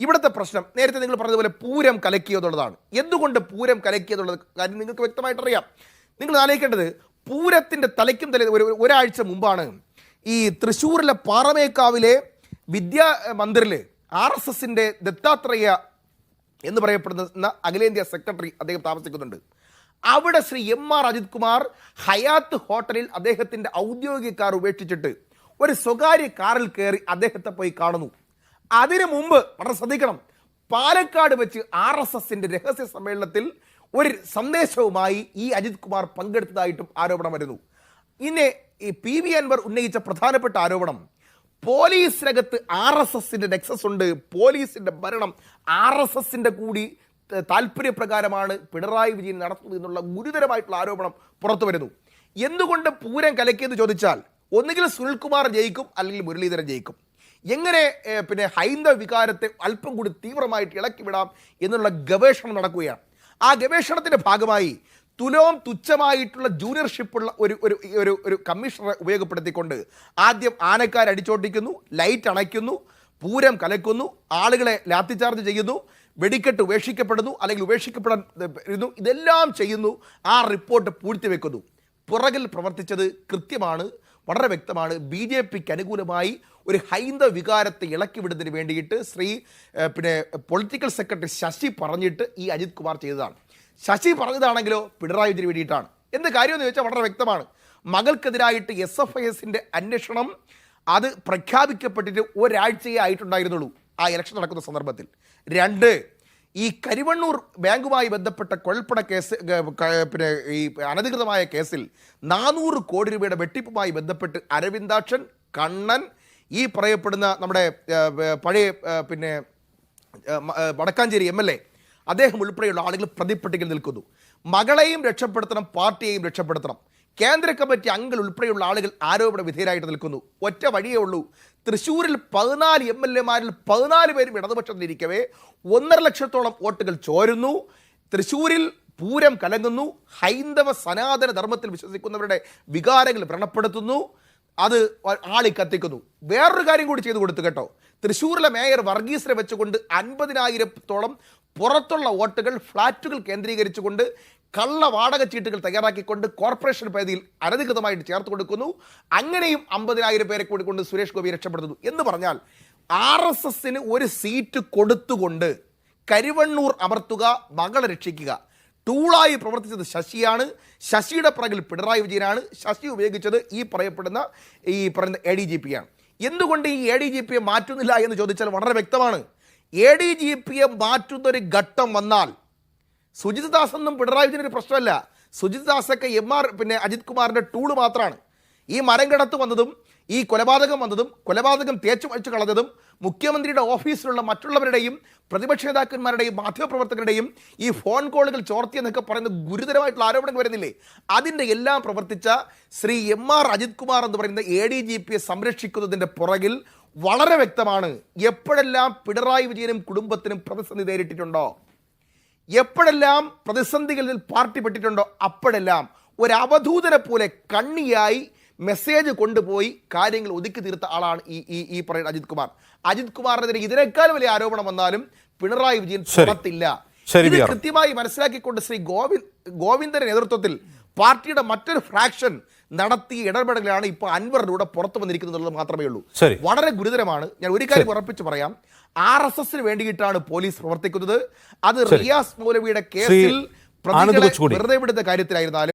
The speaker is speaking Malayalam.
ഇവിടുത്തെ പ്രശ്നം നേരത്തെ നിങ്ങൾ പറഞ്ഞതുപോലെ പൂരം കലക്കിയതുള്ളതാണ് എന്തുകൊണ്ട് പൂരം കലക്കി എന്നുള്ളത് കാര്യം നിങ്ങൾക്ക് വ്യക്തമായിട്ട് അറിയാം നിങ്ങൾ ആലോചിക്കേണ്ടത് പൂരത്തിന്റെ തലയ്ക്കും തല ഒരു- ഒരാഴ്ച മുമ്പാണ് ഈ തൃശ്ശൂരിലെ പാറമേക്കാവിലെ വിദ്യാ മന്ദിറിൽ ആർ എസ് എസിന്റെ ദത്താത്രേയ എന്ന് പറയപ്പെടുന്ന അഖിലേന്ത്യാ സെക്രട്ടറി അദ്ദേഹം താമസിക്കുന്നുണ്ട്. അവിടെ Shri M R Ajith Kumar Hyatt ഹോട്ടലിൽ അദ്ദേഹത്തിന്റെ ഔദ്യോഗിക കാർ ഉപേക്ഷിച്ചിട്ട് ഒരു സ്വകാര്യ കാറിൽ കയറി അദ്ദേഹത്തെ പോയി കാണുന്നു. അതിനു മുമ്പ് വളരെ ശ്രദ്ധിക്കണം. പാലക്കാട് വെച്ച് ആർ എസ് എസിന്റെ രഹസ്യ സമ്മേളനത്തിൽ ഒരു സന്ദേശവുമായി ഈ അജിത് കുമാർ പങ്കെടുത്തതായിട്ടും ആരോപണം വരുന്നു. ഇനി ഈ പി വി അൻവർ ഉന്നയിച്ച പ്രധാനപ്പെട്ട ആരോപണം പോലീസിനകത്ത് ആർ എസ് എസിന്റെ നെക്സസ് ഉണ്ട് പോലീസിന്റെ ഭരണം ആർ എസ് എസിന്റെ കൂടി താല്പര്യപ്രകാരമാണ് പിണറായി വിജയൻ നടത്തുന്നത് എന്നുള്ള ഗുരുതരമായിട്ടുള്ള ആരോപണം പുറത്തു വരുന്നു. എന്തുകൊണ്ട് പൂരം കലക്കിയെന്ന് ചോദിച്ചാൽ ഒന്നുകിൽ സുനിൽകുമാർ ജയിക്കും അല്ലെങ്കിൽ മുരളീധരൻ ജയിക്കും. എങ്ങനെ പിന്നെ ഹൈന്ദവ വികാരത്തെ അല്പം കൂടി തീവ്രമായിട്ട് ഇളക്കി വിടാം എന്നുള്ള ഗവേഷണം നടക്കുകയാണ്. ആ ഗവേഷണത്തിന്റെ ഭാഗമായി തുലോം തുച്ഛമായിട്ടുള്ള ജൂനിയർഷിപ്പുള്ള ഒരു ഒരു ഒരു ഒരു കമ്മീഷണറെ ഉപയോഗപ്പെടുത്തിക്കൊണ്ട് ആദ്യം ആനക്കാർ അടിച്ചോട്ടിക്കുന്നു ലൈറ്റ് അണയ്ക്കുന്നു പൂരം കലക്കുന്നു ആളുകളെ ലാത്തി ചാർജ് ചെയ്യുന്നു വെടിക്കെട്ട് ഉപേക്ഷിക്കപ്പെടുന്നു അല്ലെങ്കിൽ ഉപേക്ഷിക്കപ്പെടുന്നു ഇതെല്ലാം ചെയ്യുന്നു ആ റിപ്പോർട്ട് പൂഴ്ത്തിവെക്കുന്നു. പുറകിൽ പ്രവർത്തിച്ചത് കൃത്യമാണ് വളരെ വ്യക്തമാണ് ബി ജെ പിക്ക് അനുകൂലമായി ഒരു ഹൈന്ദവ വികാരത്തെ ഇളക്കി വിടുന്നതിന് വേണ്ടിയിട്ട് ശ്രീ പിന്നെ പൊളിറ്റിക്കൽ സെക്രട്ടറി ശശി പറഞ്ഞിട്ട് ഈ അജിത് കുമാർ ചെയ്തതാണ്. ശശി പറഞ്ഞതാണെങ്കിലോ പിണറായി വിജയന് വേണ്ടിയിട്ടാണ്. എന്ത് കാര്യമെന്ന് ചോദിച്ചാൽ വളരെ വ്യക്തമാണ്. മകൾക്കെതിരായിട്ട് എസ് എഫ് ഐ എസിന്റെ അന്വേഷണം അത് പ്രഖ്യാപിക്കപ്പെട്ടിട്ട് ഒരാഴ്ചയേ ആയിട്ടുണ്ടായിരുന്നുള്ളൂ ആ ഇലക്ഷൻ നടക്കുന്ന സന്ദർഭത്തിൽ. രണ്ട് ഈ കരിവണ്ണൂർ ബാങ്കുമായി ബന്ധപ്പെട്ട കൊഴൽപ്പണ കേസ് പിന്നെ ഈ അനധികൃതമായ കേസിൽ നാനൂറ് കോടി രൂപയുടെ വെട്ടിപ്പുമായി ബന്ധപ്പെട്ട് അരവിന്ദാക്ഷൻ കണ്ണൻ ഈ പറയപ്പെടുന്ന നമ്മുടെ പഴയ പിന്നെ വടക്കാഞ്ചേരി എം എൽ എ അദ്ദേഹം ഉൾപ്പെടെയുള്ള ആളുകൾ പ്രതിപ്പട്ടികയിൽ നിൽക്കുന്നു. മകളെയും രക്ഷപ്പെടുത്തണം പാർട്ടിയെയും രക്ഷപ്പെടുത്തണം. കേന്ദ്ര കമ്മിറ്റി അംഗങ്ങൾ ഉൾപ്പെടെയുള്ള ആളുകൾ ആരോപണ വിധേയരായിട്ട് നിൽക്കുന്നു. ഒറ്റ വഴിയേ ഉള്ളൂ. തൃശ്ശൂരിൽ പതിനാല് എം എൽ എമാരിൽ പതിനാല് പേരും ഇടതുപക്ഷത്തിലിരിക്കവേ ഒന്നര ലക്ഷത്തോളം വോട്ടുകൾ ചോരുന്നു. തൃശ്ശൂരിൽ പൂരം കലങ്ങുന്നു. ഹൈന്ദവ സനാതന ധർമ്മത്തിൽ വിശ്വസിക്കുന്നവരുടെ വികാരങ്ങൾ വ്രണപ്പെടുത്തുന്നു. അത് ആളി കത്തിക്കുന്നു. വേറൊരു കാര്യം കൂടി ചെയ്തു കൊടുത്തു കേട്ടോ. തൃശ്ശൂരിലെ മേയർ വർഗീസിനെ വെച്ചുകൊണ്ട് അൻപതിനായിരത്തോളം പുറത്തുള്ള വോട്ടുകൾ ഫ്ളാറ്റുകൾ കേന്ദ്രീകരിച്ചുകൊണ്ട് കള്ള വാടക ചീട്ടുകൾ തയ്യാറാക്കിക്കൊണ്ട് കോർപ്പറേഷൻ പരിധിയിൽ അനധികൃതമായിട്ട് ചേർത്ത് കൊടുക്കുന്നു. അങ്ങനെയും അമ്പതിനായിരം പേരെ കൂടി കൊണ്ട് സുരേഷ് ഗോപി രക്ഷപ്പെടുന്നു എന്ന് പറഞ്ഞാൽ ആർ എസ് എസിന് ഒരു സീറ്റ് കൊടുത്തുകൊണ്ട് കരിവണ്ണൂർ അമർത്തുക മകളെ രക്ഷിക്കുക. ടൂളായി പ്രവർത്തിച്ചത് ശശിയാണ്. ശശിയുടെ പിറകിൽ പിണറായി വിജയനാണ്. ശശി ഉപയോഗിച്ചത് ഈ പറയപ്പെടുന്ന ഈ പറയുന്ന എ ഡി ജി പി ആണ് എന്തുകൊണ്ട് ഈ എ ഡി ജി പിയെ മാറ്റുന്നില്ല എന്ന് ചോദിച്ചാൽ വളരെ വ്യക്തമാണ്. എ ഡി ജി പിയെ മാറ്റുന്ന ഒരു ഘട്ടം വന്നാൽ സുജിത് ദാസ് ഒന്നും പിണറായി ഒരു പ്രശ്നമല്ല. സുജിത് ദാസൊക്കെ എം ആർ പിന്നെ അജിത് കുമാറിന്റെ ടൂൾ മാത്രമാണ് ഈ മരം കിടത്ത് വന്നതും ഈ കൊലപാതകം വന്നതും കൊലപാതകം തേച്ചു വച്ചു കളഞ്ഞതും മുഖ്യമന്ത്രിയുടെ ഓഫീസിലുള്ള മറ്റുള്ളവരുടെയും പ്രതിപക്ഷ നേതാക്കന്മാരുടെയും മാധ്യമപ്രവർത്തകരുടെയും ഈ ഫോൺ കോളുകൾ ചോർത്തിയെന്നൊക്കെ പറയുന്ന ഗുരുതരമായിട്ടുള്ള ആരോപണങ്ങൾ വരുന്നില്ലേ? അതിന്റെ എല്ലാം പ്രവർത്തിച്ച ശ്രീ എം ആർ അജിത് കുമാർ എന്ന് പറയുന്ന എ ഡി ജി പിയെ സംരക്ഷിക്കുന്നതിന്റെ പുറകിൽ വളരെ വ്യക്തമാണ്. എപ്പോഴെല്ലാം പിണറായി വിജയനും കുടുംബത്തിനും പ്രതിസന്ധി നേരിട്ടിട്ടുണ്ടോ? എപ്പോഴെല്ലാം പ്രതിസന്ധികളിൽ പാർട്ടി പെട്ടിട്ടുണ്ടോ? അപ്പോഴെല്ലാം ഒരു അവധൂതനെ പോലെ കണ്ണിയായി മെസ്സേജ് കൊണ്ടുപോയി കാര്യങ്ങൾ ഒതുക്കി തീർത്ത ആളാണ് ഈ ഈ ഈ പറയുന്ന അജിത് കുമാർ. അജിത് കുമാറിനെതിരെ ഇതിനേക്കാൾ വലിയ ആരോപണം വന്നാലും പിണറായി വിജയൻ ശരി, ഇത് കൃത്യമായി മനസ്സിലാക്കിക്കൊണ്ട് ശ്രീ ഗോവിന്ദ് ഗോവിന്ദന്റെ നേതൃത്വത്തിൽ പാർട്ടിയുടെ മറ്റൊരു ഫ്രാക്ഷൻ നടത്തിയ ഇടപെടലാണ് ഇപ്പോൾ അൻവറിലൂടെ പുറത്തു വന്നിരിക്കുന്നത് മാത്രമേ ഉള്ളൂ. വളരെ ഗുരുതരമാണ്. ഞാൻ ഒരു കാര്യം ഉറപ്പിച്ച് പറയാം. ആർ എസ് എസിന് വേണ്ടിയിട്ടാണ് പോലീസ് പ്രവർത്തിക്കുന്നത്. അത് റിയാസ് മൗലവിയുടെ കേസിൽ പ്രതികളെ. വെറുതെ വിടുന്ന കാര്യത്തിലായിരുന്നാലും